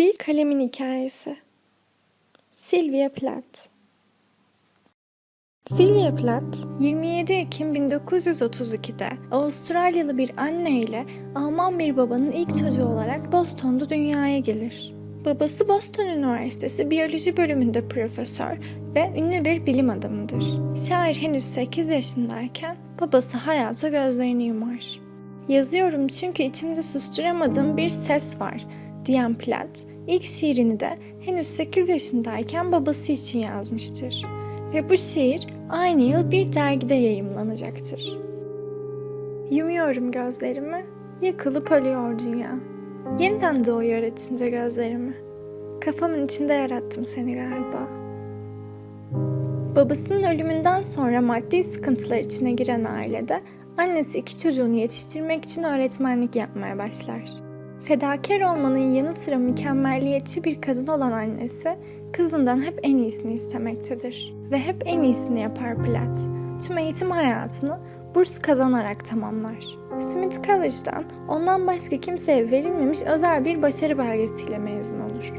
Bir Kalemin Hikayesi Sylvia Plath Sylvia Plath, 27 Ekim 1932'de Avustralyalı bir anne ile Alman bir babanın ilk çocuğu olarak Boston'da dünyaya gelir. Babası Boston Üniversitesi Biyoloji bölümünde profesör ve ünlü bir bilim adamıdır. Şair henüz 8 yaşındayken babası hayata gözlerini yumar. Yazıyorum çünkü içimde susturamadığım bir ses var diyen Platt, ilk şiirini de henüz 8 yaşındayken babası için yazmıştır. Ve bu şiir aynı yıl bir dergide yayımlanacaktır. Yumuyorum gözlerimi, yıkılıp ölüyor dünya. Yeniden doğuyor açınca gözlerimi. Kafamın içinde yarattım seni galiba. Babasının ölümünden sonra maddi sıkıntılar içine giren ailede annesi iki çocuğunu yetiştirmek için öğretmenlik yapmaya başlar. Fedakar olmanın yanı sıra mükemmelliyetçi bir kadın olan annesi kızından hep en iyisini istemektedir. Ve hep en iyisini yapar Platt. Tüm eğitim hayatını burs kazanarak tamamlar. Smith College'dan ondan başka kimseye verilmemiş özel bir başarı belgesiyle mezun olur.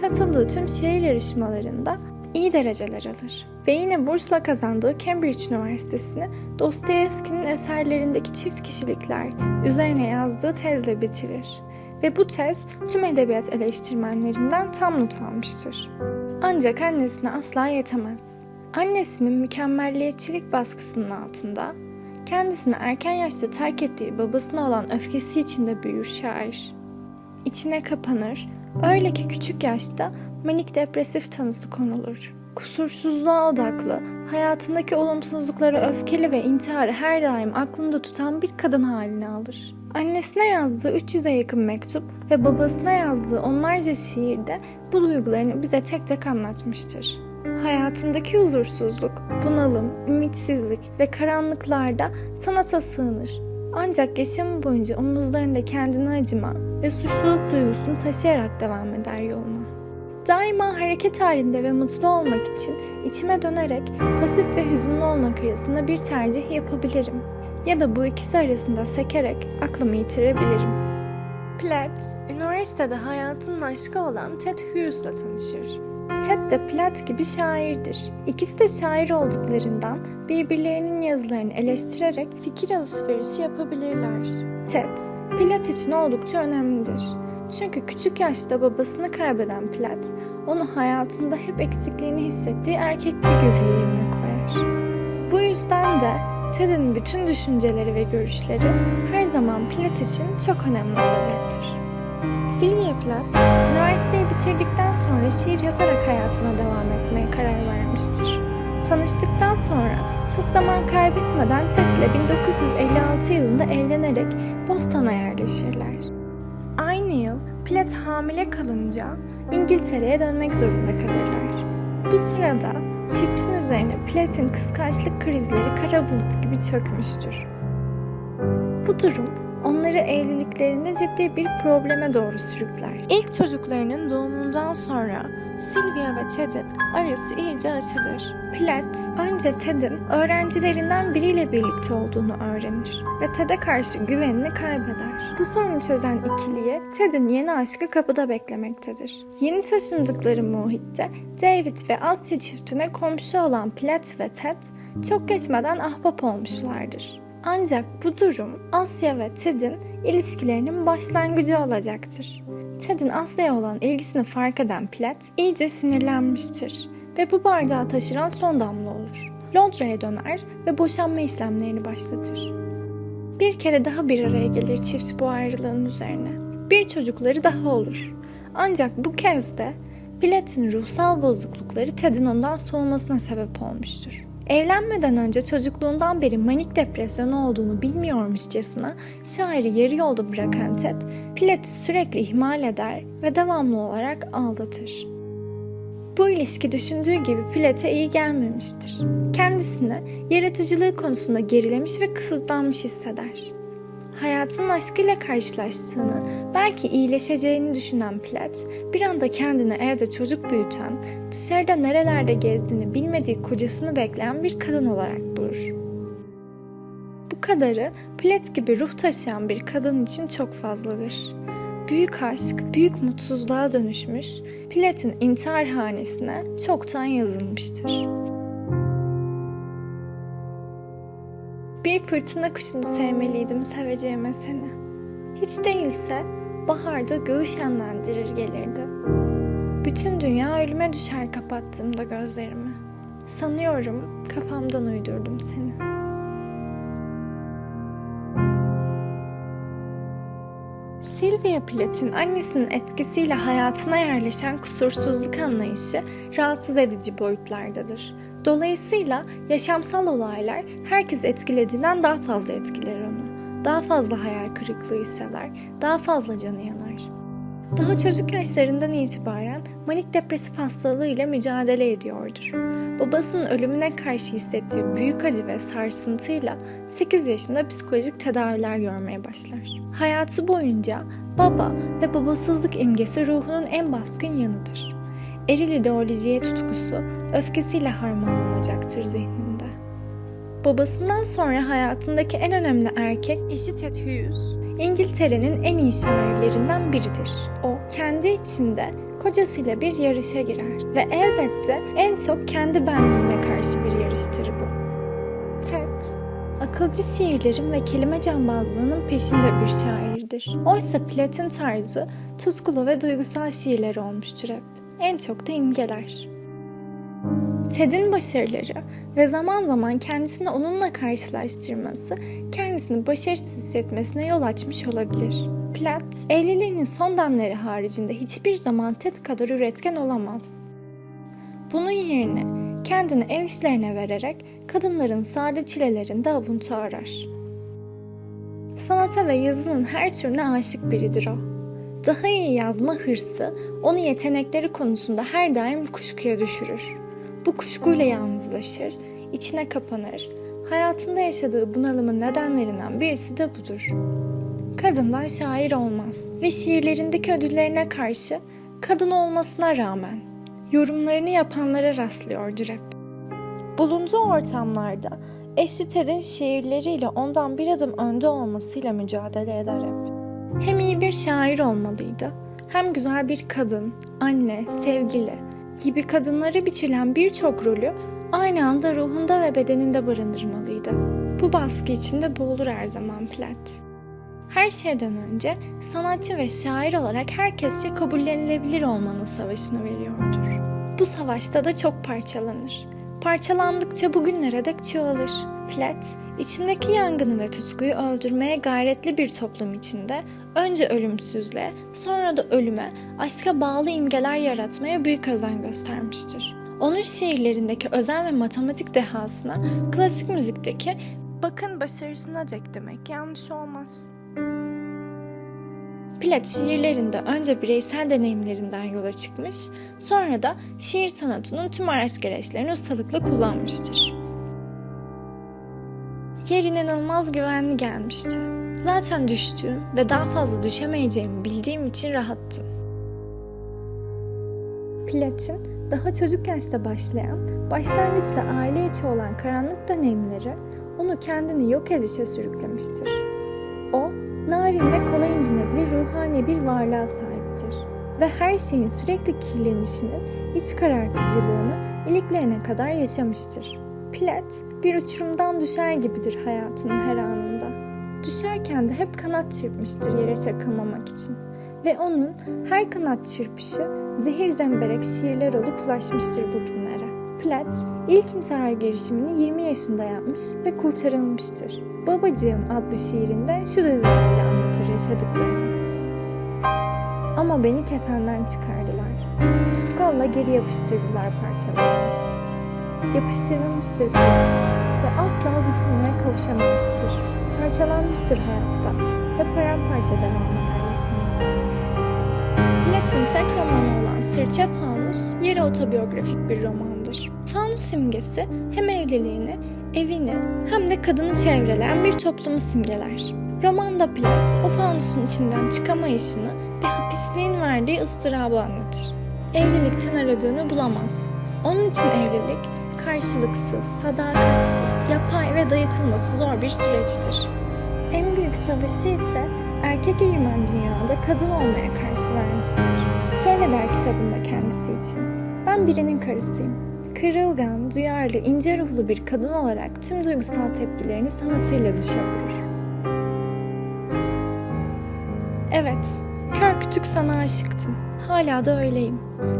Katıldığı tüm şehir yarışmalarında iyi dereceler alır. Ve yine bursla kazandığı Cambridge Üniversitesi'ni Dostoyevski'nin eserlerindeki çift kişilikler üzerine yazdığı tezle bitirir. Ve bu tez tüm edebiyat eleştirmenlerinden tam not almıştır. Ancak annesine asla yetemez. Annesinin mükemmelliyetçilik baskısının altında kendisini erken yaşta terk ettiği babasına olan öfkesi içinde büyür şair. İçine kapanır, öyle ki küçük yaşta manik depresif tanısı konulur. Kusursuzluğa odaklı, hayatındaki olumsuzluklara öfkeli ve intiharı her daim aklında tutan bir kadın haline alır. Annesine yazdığı 300'e yakın mektup ve babasına yazdığı onlarca şiirde bu duygularını bize tek tek anlatmıştır. Hayatındaki huzursuzluk, bunalım, ümitsizlik ve karanlıklarda sanata sığınır. Ancak yaşamı boyunca omuzlarında kendine acıma ve suçluluk duygusunu taşıyarak devam eder yoluna. Daima hareket halinde ve mutlu olmak için içime dönerek pasif ve hüzünlü olmak arasında bir tercih yapabilirim. Ya da bu ikisi arasında sekerek aklımı yitirebilirim. Platt, üniversitede hayatının aşkı olan Ted Hughes'la tanışır. Ted de Platt gibi şairdir. İkisi de şair olduklarından birbirlerinin yazılarını eleştirerek fikir alışverişi yapabilirler. Ted, Platt için oldukça önemlidir. Çünkü küçük yaşta babasını kaybeden Platt, onu hayatında hep eksikliğini hissettiği erkek figürü yerine koyar. Bu yüzden de Ted'in bütün düşünceleri ve görüşleri her zaman Platt için çok önemli olacaktır. Sylvia Plath, üniversiteyi bitirdikten sonra şiir yazarak hayatına devam etmeye karar vermiştir. Tanıştıktan sonra çok zaman kaybetmeden Ted ile 1956 yılında evlenerek Boston'a yerleşirler. Aynı yıl Plath hamile kalınca İngiltere'ye dönmek zorunda kalırlar. Bu sırada çiftin üzerine Plath'in kıskançlık krizleri kara bulut gibi çökmüştür. Bu durum onları evliliklerinde ciddi bir probleme doğru sürükler. İlk çocuklarının doğumundan sonra Sylvia ve Ted'in arası iyice açılır. Platt önce Ted'in öğrencilerinden biriyle birlikte olduğunu öğrenir ve Ted'e karşı güvenini kaybeder. Bu sorunu çözen ikiliye Ted'in yeni aşkı kapıda beklemektedir. Yeni taşındıkları muhitte David ve Asya çiftine komşu olan Platt ve Ted çok geçmeden ahbap olmuşlardır. Ancak bu durum Asya ve Ted'in ilişkilerinin başlangıcı olacaktır. Ted'in Asya'ya olan ilgisini fark eden Platt iyice sinirlenmiştir ve bu bardağı taşıran son damla olur. Londra'ya döner ve boşanma işlemlerini başlatır. Bir kere daha bir araya gelir çift bu ayrılığın üzerine. Bir çocukları daha olur. Ancak bu kez de Platt'in ruhsal bozuklukları Ted'in ondan soğumasına sebep olmuştur. Evlenmeden önce çocukluğundan beri manik depresyonu olduğunu bilmiyormuşçasına şairi yarı yolda bırakan Ted, Platt'i sürekli ihmal eder ve devamlı olarak aldatır. Bu ilişki düşündüğü gibi Platt'e iyi gelmemiştir. Kendisini yaratıcılığı konusunda gerilemiş ve kısıtlanmış hisseder. Hayatının aşkıyla karşılaştığını, belki iyileşeceğini düşünen Platt, bir anda kendini evde çocuk büyüten, dışarıda nerelerde gezdiğini bilmediği kocasını bekleyen bir kadın olarak bulur. Bu kadarı Platt gibi ruh taşıyan bir kadın için çok fazladır. büyük aşk, büyük mutsuzluğa dönüşmüş, Platin intihar hanesine çoktan yazılmıştır. Bir fırtına kuşunu sevmeliydim seveceğime seni. Hiç değilse baharda göğü şenlendirir gelirdi. Bütün dünya ölüme düşer kapattığımda gözlerimi. Sanıyorum kafamdan uydurdum seni. Sylvia Plath'in annesinin etkisiyle hayatına yerleşen kusursuzluk anlayışı rahatsız edici boyutlardadır. Dolayısıyla yaşamsal olaylar herkes etkilediğinden daha fazla etkiler onu. Daha fazla hayal kırıklığı hisseder, daha fazla canı yanar. Daha çocuk yaşlarından itibaren manik depresif hastalığıyla mücadele ediyordur. Babasının ölümüne karşı hissettiği büyük acı ve sarsıntıyla 8 yaşında psikolojik tedaviler görmeye başlar. Hayatı boyunca baba ve babasızlık imgesi ruhunun en baskın yanıdır. Eril ideolojiye tutkusu öfkesiyle harmanlanacaktır zihninde. Babasından sonra hayatındaki en önemli erkek eşi Ted Hughes, İngiltere'nin en iyi şairlerinden biridir. O kendi içinde kocasıyla bir yarışa girer ve elbette en çok kendi benliğine karşı bir yarıştır bu. Ted, akılcı şiirlerin ve kelime cambazlığının peşinde bir şairdir. Oysa Platin tarzı tutkulu ve duygusal şiirler olmuştur hep. En çok da imgeler. Ted'in başarıları ve zaman zaman kendisini onunla karşılaştırması kendisini başarısız hissetmesine yol açmış olabilir. Platt, evliliğinin son demleri haricinde hiçbir zaman Ted kadar üretken olamaz. Bunun yerine kendini ev işlerine vererek kadınların sade çilelerinde avuntu arar. Sanata ve yazının her türüne aşık biridir o. Daha iyi yazma hırsı onu yetenekleri konusunda her daim kuşkuya düşürür. Bu kuşkuyla yalnızlaşır, içine kapanır. Hayatında yaşadığı bunalımın nedenlerinden birisi de budur. Kadından şair olmaz ve şiirlerindeki ödüllerine karşı kadın olmasına rağmen yorumlarını yapanlara rastlıyordur hep. Bulunduğu ortamlarda eşi Ted'in şiirleriyle ondan bir adım önde olmasıyla mücadele eder hep. Hem iyi bir şair olmalıydı, hem güzel bir kadın, anne, sevgili gibi kadınlara biçilen birçok rolü aynı anda ruhunda ve bedeninde barındırmalıydı. Bu baskı içinde boğulur her zaman Platt. Her şeyden önce sanatçı ve şair olarak herkesçe kabullenilebilir olmanın savaşını veriyordur. Bu savaşta da çok parçalanır. Parçalandıkça bugünlere dek çoğalır. Platt, içindeki yangını ve tutkuyu öldürmeye gayretli bir toplum içinde önce ölümsüzle, sonra da ölüme, aşka bağlı imgeler yaratmaya büyük özen göstermiştir. Onun şiirlerindeki özen ve matematik dehasına klasik müzikteki bakın başarısına dek demek yanlış olmaz. Platt şiirlerinde önce bireysel deneyimlerinden yola çıkmış, sonra da şiir sanatının tüm araç gereçlerini ustalıkla kullanmıştır. Yer inanılmaz güvenli gelmişti. Zaten düştüğüm ve daha fazla düşemeyeceğimi bildiğim için rahattım. Platin daha çocuk yaşta başlayan, başlangıçta aile içi olan karanlık deneyimleri onu kendini yok edişe sürüklemiştir. O, narin ve kolay incinebilir ruhani bir varlığa sahiptir. Ve her şeyin sürekli kirlenişinin iç karartıcılığını iliklerine kadar yaşamıştır. Platt bir uçurumdan düşer gibidir hayatının her anında. Düşerken de hep kanat çırpmıştır yere çakılmamak için. Ve onun her kanat çırpışı zehir zemberek şiirler olup ulaşmıştır bugünlere. Platt ilk intihar girişimini 20 yaşında yapmış ve kurtarılmıştır. Babacığım adlı şiirinde şu dizelerle anlatır yaşadıklarını. Ama beni kefenden çıkardılar. Tutkalla geri yapıştırdılar parçalarını. Yapıştırılmıştır Platt ve asla bütünlüğe kavuşamamıştır. Parçalanmıştır hayatta ve paramparça devam eder yaşamaya. Platt'ın tek romanı olan Sırça Fanus, yarı otobiyografik bir romandır. Fanus simgesi hem evliliğini, evini hem de kadını çevreleyen bir toplumu simgeler. Romanda Platt, o fanusun içinden çıkamayışını ve hapisliğin verdiği ıstırabı anlatır. Evlilikten aradığını bulamaz. Onun için evlilik, karşılıksız, sadakatsiz, yapay ve dayatılması zor bir süreçtir. En büyük savaşı ise erkek egemen dünyada kadın olmaya karşı vermiştir. Şöyle der kitabında kendisi için. Ben birinin karısıyım. Kırılgan, duyarlı, ince ruhlu bir kadın olarak tüm duygusal tepkilerini sanatıyla dışa vurur. Kütük sana aşıktım. Hala da öyleyim.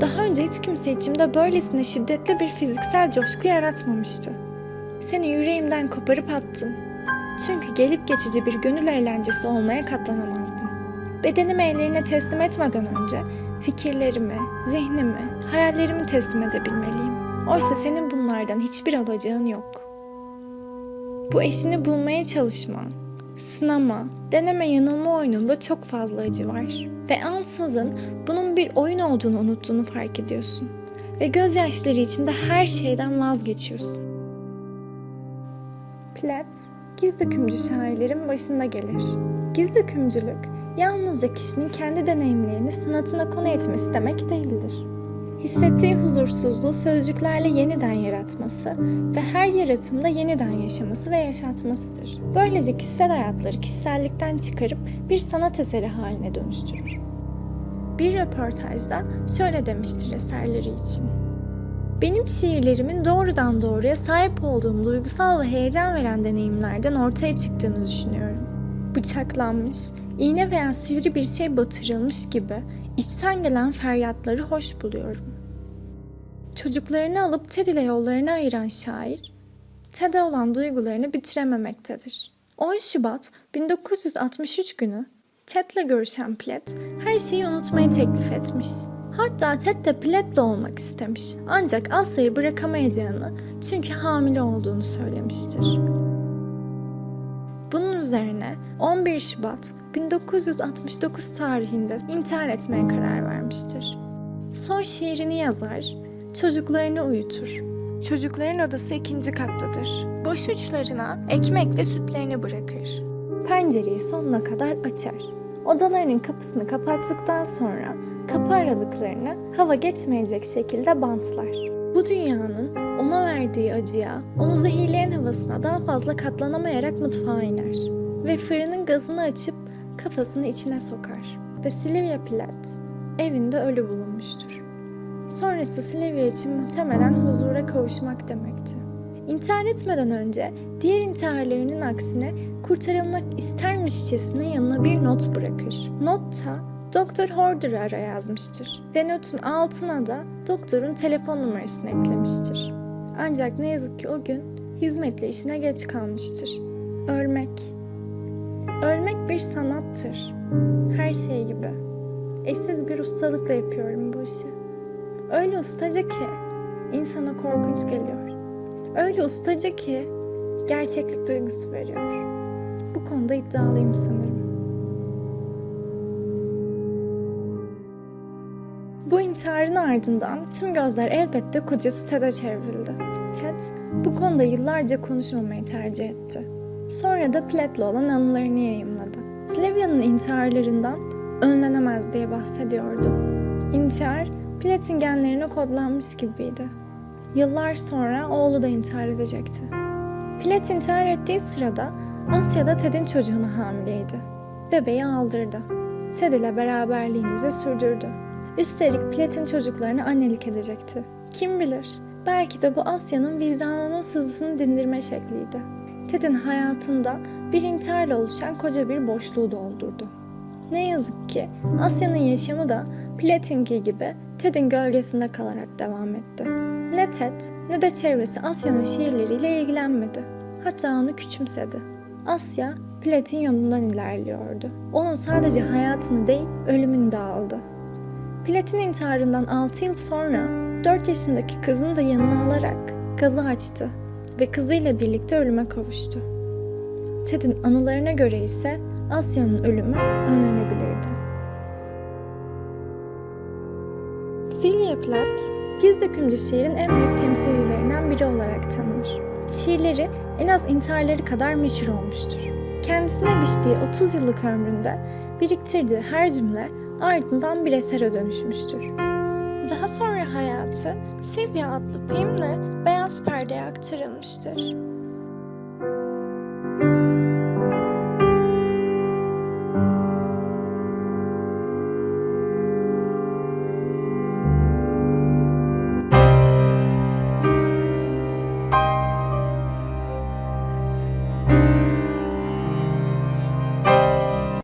Daha önce hiç kimse içimde böylesine şiddetli bir fiziksel coşku yaratmamıştı. Seni yüreğimden koparıp attım. Çünkü gelip geçici bir gönül eğlencesi olmaya katlanamazdım. Bedenimi ellerine teslim etmeden önce fikirlerimi, zihnimi, hayallerimi teslim edebilmeliyim. Oysa senin bunlardan hiçbir alacağın yok. Bu eşini bulmaya çalışma, sınama, deneme yanılma oyununda çok fazla acı var. Ve ansızın bunun bir oyun olduğunu unuttuğunu fark ediyorsun. Ve gözyaşları içinde her şeyden vazgeçiyorsun. Plat, giz dökümcü şairlerin başında gelir. Giz dökümcülük, yalnızca kişinin kendi deneyimlerini sanatına konu etmesi demek değildir. Hissettiği huzursuzluğu sözcüklerle yeniden yaratması ve her yaratımda yeniden yaşaması ve yaşatmasıdır. Böylece kişisel hayatları kişisellikten çıkarıp bir sanat eseri haline dönüştürür. Bir röportajda şöyle demiştir eserleri için. Benim şiirlerimin doğrudan doğruya sahip olduğum duygusal ve heyecan veren deneyimlerden ortaya çıktığını düşünüyorum. Bıçaklanmış, iğne veya sivri bir şey batırılmış gibi içten gelen feryatları hoş buluyorum. Çocuklarını alıp Ted ile yollarını ayıran şair, Ted'e olan duygularını bitirememektedir. 10 Şubat 1963 günü Ted'le görüşen Platt her şeyi unutmayı teklif etmiş. Hatta Ted de Platt'le olmak istemiş. Ancak Asya'yı bırakamayacağını çünkü hamile olduğunu söylemiştir. Bunun üzerine 11 Şubat 1969 tarihinde intihar etmeye karar vermiştir. Son şiirini yazar, çocuklarını uyutur. Çocukların odası ikinci kattadır. Boş uçlarına ekmek ve sütlerini bırakır. Pencereyi sonuna kadar açar. Odalarının kapısını kapattıktan sonra kapı aralıklarını hava geçmeyecek şekilde bantlar. Bu dünyanın ona verdiği acıya, onu zehirleyen havasına daha fazla katlanamayarak mutfağa iner. Ve fırının gazını açıp kafasını içine sokar. Ve Sylvia Plath evinde ölü bulunmuştur. Sonrası Sylvia için muhtemelen huzura kavuşmak demekti. İntihar etmeden önce diğer intiharlarının aksine kurtarılmak istermişçesine yanına bir not bırakır. Notta Doktor Horder'ı ara yazmıştır ve notun altına da doktorun telefon numarasını eklemiştir. Ancak ne yazık ki o gün hizmetle işine geç kalmıştır. Ölmek. Ölmek bir sanattır. Her şey gibi. Eşsiz bir ustalıkla yapıyorum bu işi. Öyle ustaca ki insana korkunç geliyor. Öyle ustaca ki gerçeklik duygusu veriyor. Bu konuda iddialıyım sanırım. Bu intiharın ardından tüm gözler elbette kocası Ted'e çevrildi. Ted bu konuda yıllarca konuşmamayı tercih etti. Sonra da Platt'le olan anılarını yayımladı. Sylvia'nın intiharlarından önlenemez diye bahsediyordu. İntihar, Platt'in genlerine kodlanmış gibiydi. Yıllar sonra oğlu da intihar edecekti. Platt intihar ettiği sırada Asya'da Ted'in çocuğuna hamileydi. Bebeği aldırdı. Ted ile beraberliğini de sürdürdü. Üstelik Platt'in çocuklarına annelik edecekti. Kim bilir, belki de bu Asya'nın vicdanının sızısını dindirme şekliydi. Ted'in hayatında bir intiharla oluşan koca bir boşluğu doldurdu. Ne yazık ki Asya'nın yaşamı da Platt'inki gibi Ted'in gölgesinde kalarak devam etti. Ne Ted ne de çevresi Asya'nın şiirleriyle ilgilenmedi. Hatta onu küçümsedi. Asya, Platt'in yolundan ilerliyordu. Onun sadece hayatını değil, ölümünü de aldı. Platt'in intiharından 6 yıl sonra 4 yaşındaki kızını da yanına alarak gazı açtı ve kızıyla birlikte ölüme kavuştu. Ted'in anılarına göre ise Asya'nın ölümü önlenebilirdi. Sylvia Plath, giz dökümcü şiirin en büyük temsilcilerinden biri olarak tanınır. Şiirleri en az intiharları kadar meşhur olmuştur. Kendisine biçtiği 30 yıllık ömründe biriktirdiği her cümle ardından bir esere dönüşmüştür. Daha sonra hayatı Sylvia adlı filmle beyaz perdeye aktarılmıştır.